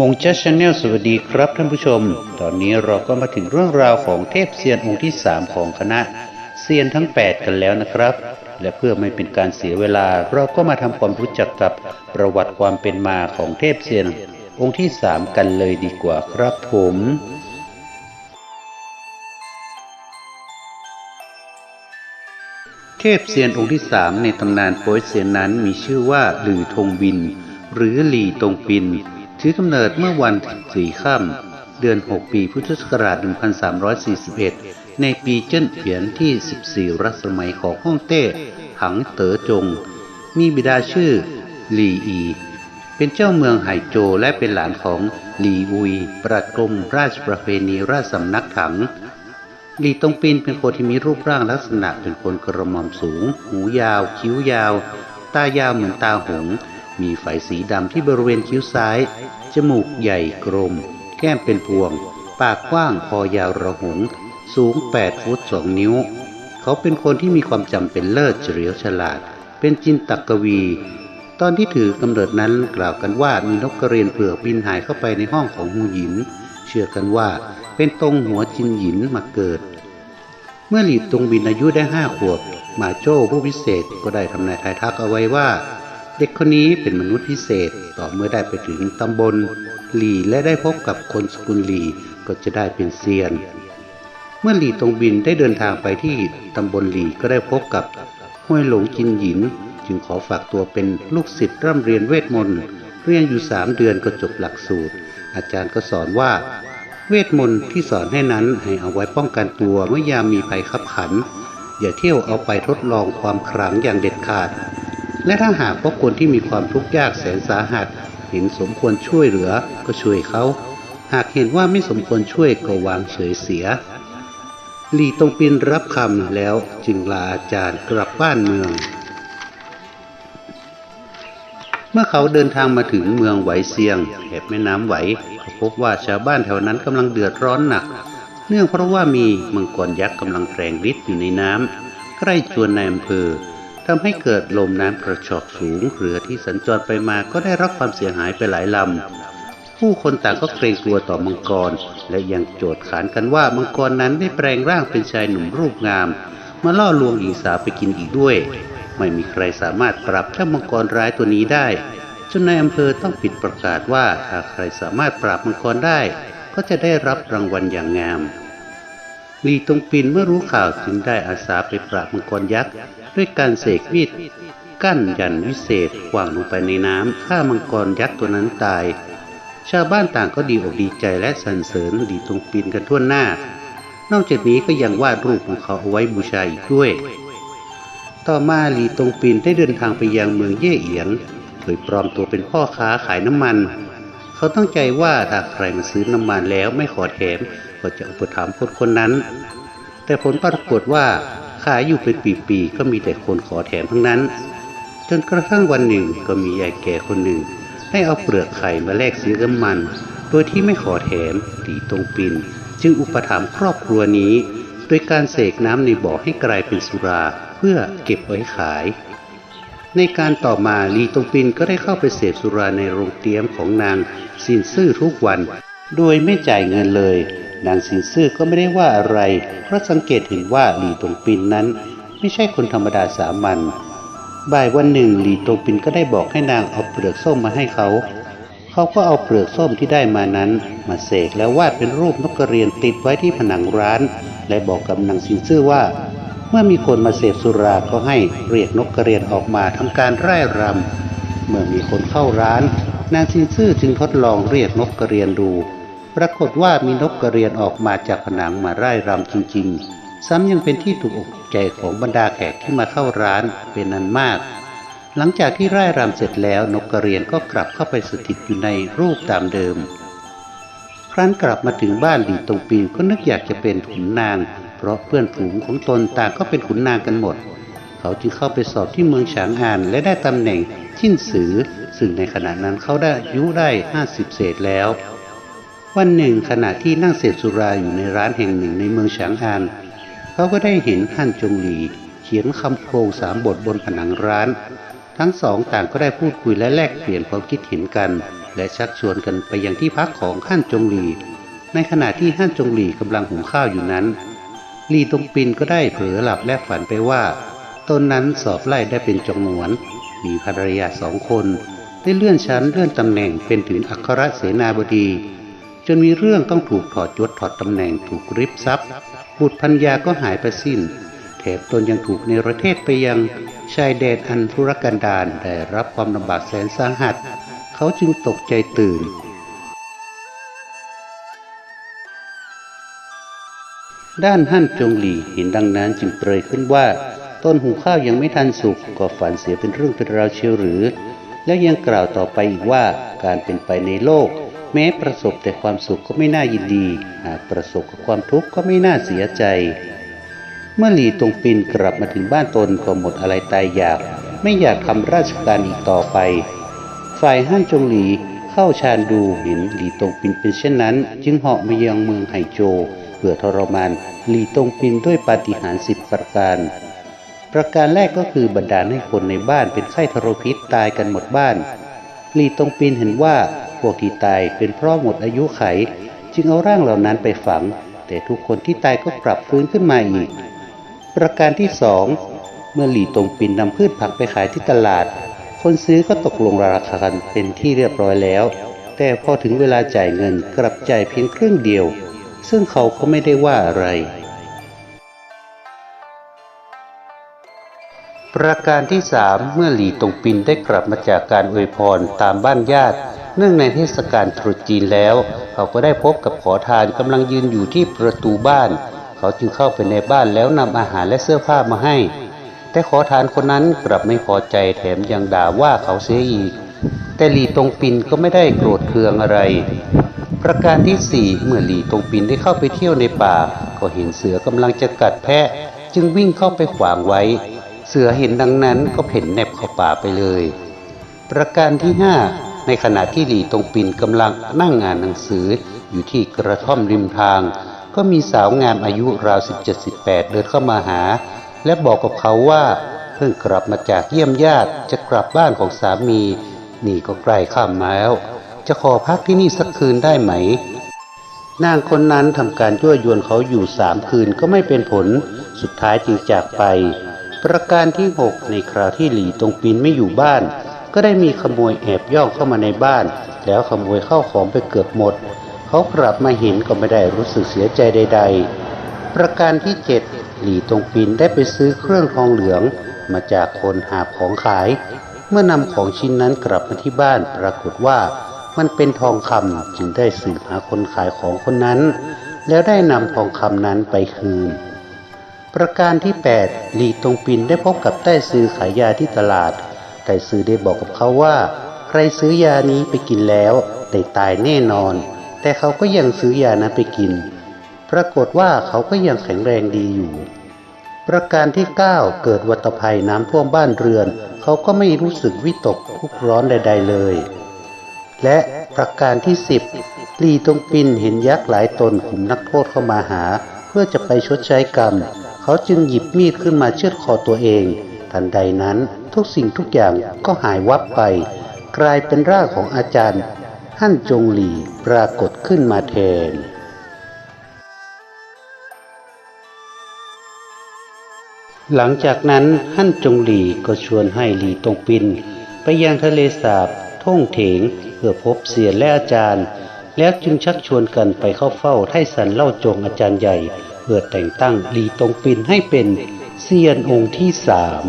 มงจัสชาแนลสวัสดีครับท่านผู้ชม ตอนนี้เราก็มาถึงเรื่องราวของเทพเซียนองค์ที่ 3 ของคณะเซียนทั้ง 8 กันแล้วนะครับ และเพื่อไม่เป็นการเสียเวลาเราก็มาทำความรู้จักกับประวัติความเป็นมาของเทพเซียนองค์ที่ 3 กันเลยดีกว่าครับผมเทพเซียนองค์ที่สามในตำนานโป๊ยเซียนนั้นมีชื่อว่าหลือธงบิน หรือหลีตงปิน ถือกำเนิดเมื่อวันสี่ค่ำเดือน 6 ปีพุทธศักราช 1341 ในปีเจิ้นเผียนที่ 14 รัชสมัยของฮ่องเต้หังเต๋อจง มีบิดาชื่อหลีอี เป็นเจ้าเมืองไหโจและเป็นหลานของหลีอุยปลัดกรมราชประเพณีราชสำนักถังหลีตงปินเป็นคนที่มีรูปร่างลักษณะเป็นคนกระหม่อมสูง หูยาว คิ้วยาว ตายาวเหมือนตาหงส์ มีไฝสีดำที่บริเวณคิ้วซ้าย จมูกใหญ่กลม แก้มเป็นพวง ปากกว้างคอยาวระหง สูง 8 ฟุต 2 นิ้ว เขาเป็นคนที่มีความจำเป็นเลิศเฉลียวฉลาด เป็นจินตกวี ตอนที่ถือกำเนิดนั้นกล่าวกันว่ามีนกกระเรียนเผือกบินหายเข้าไปในห้องของหูหยิน เชื่อกันว่าเป็นตรงหัวจินหยินมาเกิด เมื่อหลีดตรงบินอายุได้ห้าขวบหมาโจ้ผู้พิเศษก็ได้ทำนายทายทักเอาไว้ว่า เด็กคนนี้เป็นมนุษย์พิเศษต่อเมื่อได้ไปถึงตำบลหลีและได้พบกับคนสกุลหลีก็จะได้เป็นเซียน เมื่อหลีตรงบินได้เดินทางไปที่ตำบลหลีก็ได้พบกับห้วยหลงจินหยิน จึงขอฝากตัวเป็นลูกศิษย์ร่ำเรียนเวทมนต์เรียนอยู่สามเดือนก็จบหลักสูตร อาจารย์ก็สอนว่า เวทมนต์ที่สอนให้นั้นให้เอาไว้ป้องกันตัวเมื่อยามมีภัยขับขัน อย่าเที่ยวเอาไปทดลองความขลังอย่างเด็ดขาด และถ้าหากพบคนที่มีความทุกข์ยากแสนสาหัส เห็นสมควรช่วยเหลือก็ช่วยเขา หากเห็นว่าไม่สมควรช่วยก็วางเฉยเสียหลีตงปินรับคำแล้วจึงลาอาจารย์กลับบ้านเมือง เมื่อเขาเดินทางมาถึงเมืองไหวเซียงแถบแม่น้ำไหวเขาพบว่าชาวบ้านแถวนั้นกำลังเดือดร้อนหนัก เนื่องเพราะว่ามีมังกรยักษ์กำลังแปลงฤทธิ์อยู่ในน้ำใกล้จวนในอำเภอ ทำให้เกิดลมน้ำกระชอกสูง เรือที่สัญจรไปมาก็ได้รับความเสียหายไปหลายลำ ผู้คนต่างก็เกรงกลัวต่อมังกร และยังโจทย์ขานกันว่ามังกรนั้นได้แปลงร่างเป็นชายหนุ่มรูปงาม มาล่อลวงหญิงสาวไปกินอีกด้วย ไม่มีใครสามารถปรับเจ้ามังกรร้ายตัวนี้ได้ จนในายอำเภอต้องปิดประกาศว่าถ้าใครสามารถปราบมังกรได้ ก็จะได้รับรางวัลอย่างงาม ลีตงปินเมื่อรู้ข่าวจึงได้อาสาไปปราบมังกรยักษ์ด้วยการเสกมีดกั้นยันวิเศษวางลงไปในน้ำฆ่ามังกรยักษ์ตัวนั้นตาย ชาวบ้านต่างก็ดีอกดีใจและสรรเสริญลีตงปินกันทั่วหน้า นอกจากนี้ก็ยังวาดรูปของเขาเอาไว้บูชาอีกด้วย ต่อมาลีตงปินได้เดินทางไปยังเมืองเย่เอียงโดยปลอมตัวเป็นพ่อค้าขายน้ำมัน เขาตั้งใจว่าถ้าใครมาซื้อน้ำมันแล้วไม่ขอแถม ก็จะอุปถัมภ์คนคนนั้น แต่ผลปรากฏว่าขายอยู่เป็นปีๆก็มีแต่คนขอแถมทั้งนั้น จนกระทั่งวันหนึ่งก็มียายแก่คนหนึ่งให้เอาเปลือกไข่มาแลกซื้อน้ำมัน โดยที่ไม่ขอแถมตีตรงปิน จึงอุปถัมภ์ครอบครัวนี้ โดยการเสกน้ำในบ่อให้กลายเป็นสุราเพื่อเก็บไว้ขาย ในการต่อมาลีตงปินก็ได้เข้าไปเสพสุราในโรงเตรียมของนางสินซื่อทุกวัน โดยไม่จ่ายเงินเลย นางสินซื่อก็ไม่ได้ว่าอะไร เพราะสังเกตเห็นว่าหลีตงปินนั้น ไม่ใช่คนธรรมดาสามัญบ่ายวันหนึ่งหลีตงปินก็ได้บอกให้นางเอาเปลือกส้มมาให้เขา เขาก็เอาเปลือกส้มที่ได้มานั้น มาเสกแล้ววาดเป็นรูปนกกระเรียนติดไว้ที่ผนังร้าน และบอกกับนางสินซื่อว่า เมื่อมีคนมาเสพสุราก็ให้เรียกนกกระเรียนออกมาทำการไร่รำเมื่อมีคนเข้าร้าน นางซินซื่อจึงทดลองเรียกนกกระเรียนดู ปรากฏว่ามีนกกระเรียนออกมาจากผนังมาไร่รำจริง ๆ ซ้ำยังเป็นที่ถูกอกใจของบรรดาแขกที่มาเข้าร้านเป็นนันมาก หลังจากที่ไร่รำเสร็จแล้วนกกระเรียนก็กลับเข้าไปสถิตอยู่ในรูปตามเดิม ครั้นกลับมาถึงบ้านหลีตงปินก็นึกอยากจะเป็นขุนนาง เพราะเพื่อนฝูงของตนต่างก็เป็นขุนนางกันหมด เขาจึงเข้าไปสอบที่เมืองฉางอานและได้ตำแหน่งชิ้นสือซึ่งในขณะนั้นเขาได้อายุได้ห้าสิบเศษแล้ว วันหนึ่งขณะที่นั่งเสพสุราอยู่ในร้านแห่งหนึ่งในเมืองฉางอาน เขาก็ได้เห็นท่านจงหลี เขียนคำโครงสามบทบนผนังร้าน ทั้งสองต่างก็ได้พูดคุยและแลกเปลี่ยนความคิดเห็นกัน และชักชวนกันไปยังที่พักของฮั่นจงหลี ในขณะที่ฮั่นจงหลีกำลังหุงข้าวอยู่นั้นลีตงปินก็ได้เผลอหลับและฝันไปว่าตนนั้นสอบไล่ได้เป็นจงหวน มีภรรยาสองคน ได้เลื่อนชั้นเลื่อนตำแหน่งเป็นถึงอัครเสนาบดี จนมีเรื่องต้องถูกถอดยศถอดตำแหน่งถูกริบทรัพย์ บุตรพัญญาก็หายไปสิ้น แถมตนยังถูกในประเทศไปยังชายแดนอันธุรกันดารได้รับความลำบากแสนสาหัส เขาจึงตกใจตื่น ด้านฮั่นจงหลี่เห็นดังนั้นจึงเปรยขึ้นว่า ต้นหุงข้าวยังไม่ทันสุกก็ฝันเสียเป็นเรื่องเป็นราวเชียวหรือ แล้วยังกล่าวต่อไปอีกว่าการเป็นไปในโลก แม้ประสบแต่ความสุขก็ไม่น่ายินดี หากประสบกับความทุกข์ก็ไม่น่าเสียใจ เมื่อหลีตรงปินกลับมาถึงบ้านตนก็หมดอะไรตายอยาก ไม่อยากทำราชการอีกต่อไป ฝ่ายฮั่นจงหลีเข้าชานดูเห็นหลีตรงปินเป็นเช่นนั้น จึงเหาะมายังเมืองไหโจเพื่อทรมานหลีตรงปินด้วยปาฏิหาริย์สิบประการประการแรกก็คือบันดาลให้คนในบ้านเป็นไข้ทรพิษตายกันหมดบ้าน ลีตงปินเห็นว่าพวกที่ตายเป็นเพราะหมดอายุไข จึงเอาร่างเหล่านั้นไปฝัง แต่ทุกคนที่ตายก็กลับฟื้นขึ้นมาอีก ประการที่สองเมื่อหลี่ตงปินนำพืชผักไปขายที่ตลาด คนซื้อก็ตกลงราคากันเป็นที่เรียบร้อยแล้ว แต่พอถึงเวลาจ่ายเงินกลับจ่ายเพียงครึ่งเดียว ซึ่งเขาก็ไม่ได้ว่าอะไร ประการที่สามเมื่อหลี่ตงปินได้กลับมาจากการอวยพรตามบ้านญาติ เนื่องในเทศกาลตรุษจีนแล้ว เขาก็ได้พบกับขอทานกำลังยืนอยู่ที่ประตูบ้าน เขาจึงเข้าไปในบ้านแล้วนำอาหารและเสื้อผ้ามาให้ แต่ขอทานคนนั้นกลับไม่พอใจแถมยังด่าว่าเขาเสียอีก แต่หลี่ตงปินก็ไม่ได้โกรธเคืองอะไร ประการที่สี่เมื่อหลี่ตงปินได้เข้าไปเที่ยวในป่า ก็เห็นเสือกำลังจะกัดแพะ จึงวิ่งเข้าไปขวางไว้ เสือเห็นดังนั้นก็เพ่นแนบเข้าป่าไปเลย ประการที่ห้าในขณะที่หลี่ตงปินกำลังนั่งอ่านหนังสืออยู่ที่กระท่อมริมทาง ก็มีสาวงามอายุราวสิบเจ็ดสิบแปดเดินเข้ามาหา และบอกกับเขาว่าเพิ่งกลับมาจากเยี่ยมญาติจะกลับบ้านของสามี นี่ก็ใกล้ข้ามมาแล้ว จะขอพักที่นี่สักคืนได้ไหม นางคนนั้นทำการยั่วยวนเขาอยู่สามคืนก็ไม่เป็นผล สุดท้ายจึงจากไป ประการที่หกในคราวที่หลีตรงปินไม่อยู่บ้าน ก็ได้มีขโมยแอบย่องเข้ามาในบ้าน แล้วขโมยเข้าของไปเกือบหมด เขากลับมาเห็นก็ไม่ได้รู้สึกเสียใจใด ๆ ประการที่เจ็ดหลีตรงปินได้ไปซื้อเครื่องทองเหลือง มาจากคนหาของขาย เมื่อนำของชิ้นนั้นกลับมาที่บ้านปรากฏว่ามันเป็นทองคำจึงได้สืบหาคนขายของคนนั้น แล้วได้นำทองคำนั้นไปคืน ประการที่ 8 หลีตงปินได้พบกับใต้ซื้อขายยาที่ตลาด ใต้ซื้อได้บอกกับเขาว่า ใครซื้อยานี้ไปกินแล้วได้ตายแน่นอน แต่เขาก็ยังซื้อยานั้นไปกิน ปรากฏว่าเขาก็ยังแข็งแรงดีอยู่ ประการที่ 9 เกิดวัตภัยน้ำท่วมบ้านเรือน เขาก็ไม่รู้สึกวิตกทุกข์ร้อนใด ๆ เลย และประการที่ 10 ลีตงปินเห็นยักษ์หลายตนกลุ่มนักโทษเข้ามาหา เพื่อจะไปชดใช้กรรม เขาจึงหยิบมีดขึ้นมาเชือดคอตัวเอง ทันใดนั้นทุกสิ่งทุกอย่างก็หายวับไป กลายเป็นร่างของอาจารย์ ฮั่นจงหลีปรากฏขึ้นมาแทนหลังจากนั้นฮั่นจงหลีก็ชวนให้หลีตงปิน ไปยังทะเลสาบท่งเถงเพื่อพบเสียและอาจารย์ แล้วจึงชักชวนกันไปเข้าเฝ้าไทสันเล่าจงอาจารย์ใหญ่ เพื่อแต่งตั้งหลีตงปินให้เป็นเซียนองค์ที่สาม